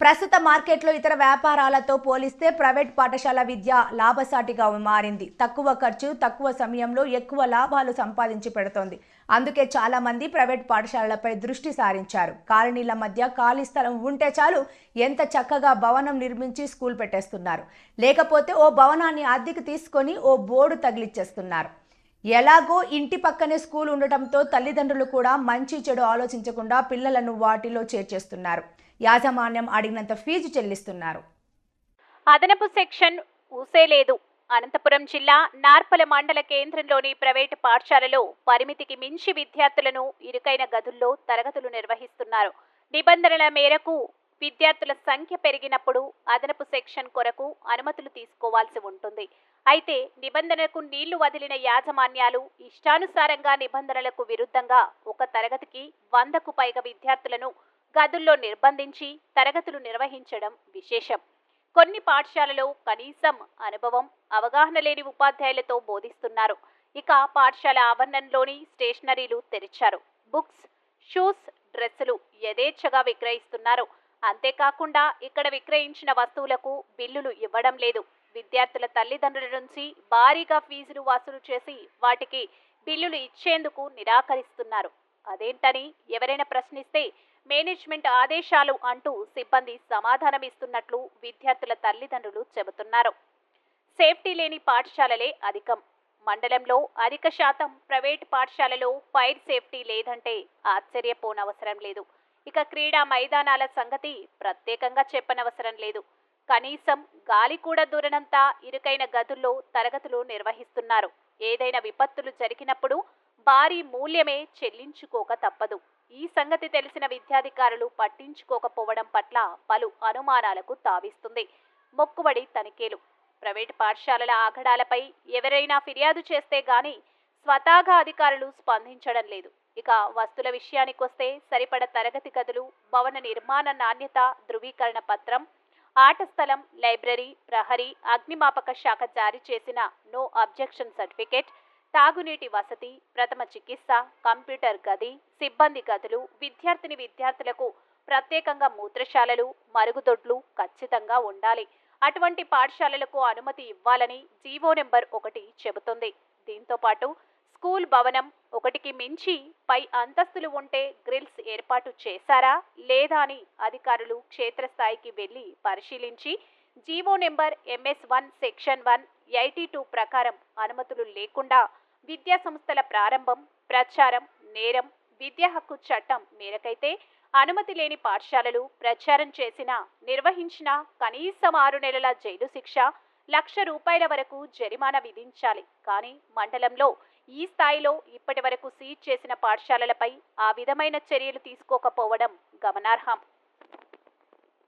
ప్రస్తుత మార్కెట్లో ఇతర వ్యాపారాలతో పోలిస్తే ప్రైవేట్ పాఠశాల విద్య లాభసాటిగా మారింది. తక్కువ ఖర్చు తక్కువ సమయంలో ఎక్కువ లాభాలు సంపాదించి పెడుతోంది. అందుకే చాలా మంది ప్రైవేట్ పాఠశాలలపై దృష్టి సారించారు. కాలనీల మధ్య ఖాళీ స్థలం ఉంటే చాలు ఎంత చక్కగా భవనం నిర్మించి స్కూల్ పెట్టేస్తున్నారు. లేకపోతే ఓ భవనాన్ని అద్దెకు తీసుకొని ఓ బోర్డు తగిలిచ్చేస్తున్నారు. ఎలాగో ఇంటి పక్కనే స్కూల్ ఉండటంతో తల్లిదండ్రులు కూడా మంచి చెడు ఆలోచించకుండా పిల్లలను వాటిలో చేర్చేస్తున్నారు. యాజమాన్యం అడిగినంత ఫీజు చెల్లిస్తున్నారు. అదనపు సెక్షన్ ఊసేలేదు అనంతపురం జిల్లా నార్పల మండల కేంద్రంలోని ప్రైవేటు పాఠశాలలో పరిమితికి మించి విద్యార్థులను ఇరుకైన గదుల్లో తరగతులు నిర్వహిస్తున్నారు. నిబంధనల మేరకు విద్యార్థుల సంఖ్య పెరిగినప్పుడు అదనపు సెక్షన్ కొరకు అనుమతులు తీసుకోవాల్సి ఉంటుంది. అయితే నిబంధనలకు నీళ్ళు వదిలిన యాజమాన్యాలు ఇష్టానుసారంగా నిబంధనలకు విరుద్ధంగా ఒక తరగతికి వందకు పైగా విద్యార్థులను గదుల్లో నిర్బంధించి తరగతులు నిర్వహించడం విశేషం. కొన్ని పాఠశాలలో కనీసం అనుభవం అవగాహన లేని ఉపాధ్యాయులతో బోధిస్తున్నారు. ఇక పాఠశాల ఆవరణంలోని స్టేషనరీలు తెరిచారు. బుక్స్ షూస్ డ్రెస్సులు యథేచ్ఛగా విక్రయిస్తున్నారు. అంతేకాకుండా ఇక్కడ విక్రయించిన వస్తువులకు బిల్లులు ఇవ్వడం లేదు. విద్యార్థుల తల్లిదండ్రుల నుంచి భారీగా ఫీజులు వసూలు చేసి వాటికి బిల్లులు ఇచ్చేందుకు నిరాకరిస్తున్నారు. అదేంటని ఎవరైనా ప్రశ్నిస్తే మేనేజ్మెంట్ ఆదేశాలు అంటూ సిబ్బంది సమాధానమిస్తున్నట్లు విద్యార్థుల తల్లిదండ్రులు చెబుతున్నారు. సేఫ్టీ లేని పాఠశాలలే అధికం. మండలంలో అధిక శాతం ప్రైవేట్ పాఠశాలలో ఫైర్ సేఫ్టీ లేదంటే ఆశ్చర్యపోనవసరం లేదు. ఇక క్రీడా మైదానాల సంగతి ప్రత్యేకంగా చెప్పనవసరం లేదు. కనీసం గాలి కూడా దూరనంత ఇరుకైన గదుల్లో తరగతులు నిర్వహిస్తున్నారు. ఏదైనా విపత్తులు జరిగినప్పుడు భారీ మూల్యమే చెల్లించుకోక తప్పదు. ఈ సంగతి తెలిసిన విద్యాధికారులు పట్టించుకోకపోవడం పట్ల పలు అనుమానాలకు తావిస్తుంది. మొక్కుబడి తనిఖీలు. ప్రైవేటు పాఠశాలల ఆగడాలపై ఎవరైనా ఫిర్యాదు చేస్తే గాని స్వతహాగా అధికారులు స్పందించడం లేదు. ఇక వస్తుల విషయానికొస్తే సరిపడ తరగతి గదులు భవన నిర్మాణ నాణ్యత ధృవీకరణ పత్రం ఆట స్థలం లైబ్రరీ ప్రహరీ అగ్నిమాపక శాఖ జారీ చేసిన నో అబ్జెక్షన్ సర్టిఫికేట్ తాగునీటి వసతి ప్రథమ చికిత్స కంప్యూటర్ గది సిబ్బంది గదులు విద్యార్థిని విద్యార్థులకు ప్రత్యేకంగా మూత్రశాలలు మరుగుదొడ్లు ఖచ్చితంగా ఉండాలి. అటువంటి పాఠశాలలకు అనుమతి ఇవ్వాలని జీవో నెంబర్ ఒకటి చెబుతుంది. దీంతో పాటు స్కూల్ భవనం ఒకటికి మించి పై అంతస్తులు ఉంటే గ్రిల్స్ ఏర్పాటు చేశారా లేదా అని అధికారులు క్షేత్రస్థాయికి వెళ్ళి పరిశీలించి GO number MS one section one eighty two ప్రకారం అనుమతులు లేకుండా విద్యా సంస్థల ప్రారంభం ప్రచారం నేరం విద్యా హక్కు చట్టం మేరకైతే అనుమతి లేని పాఠశాలలు ప్రచారం చేసిన నిర్వహించిన కనీసం ఆరు నెలల జైలు శిక్ష లక్ష రూపాయల వరకు జరిమానా విధించాలి. కానీ మండలంలో ఈ స్థాయిలో ఇప్పటి వరకు సీజ్ చేసిన పాఠశాలలపై ఆ విధమైన చర్యలు తీసుకోకపోవడం గమనార్హం.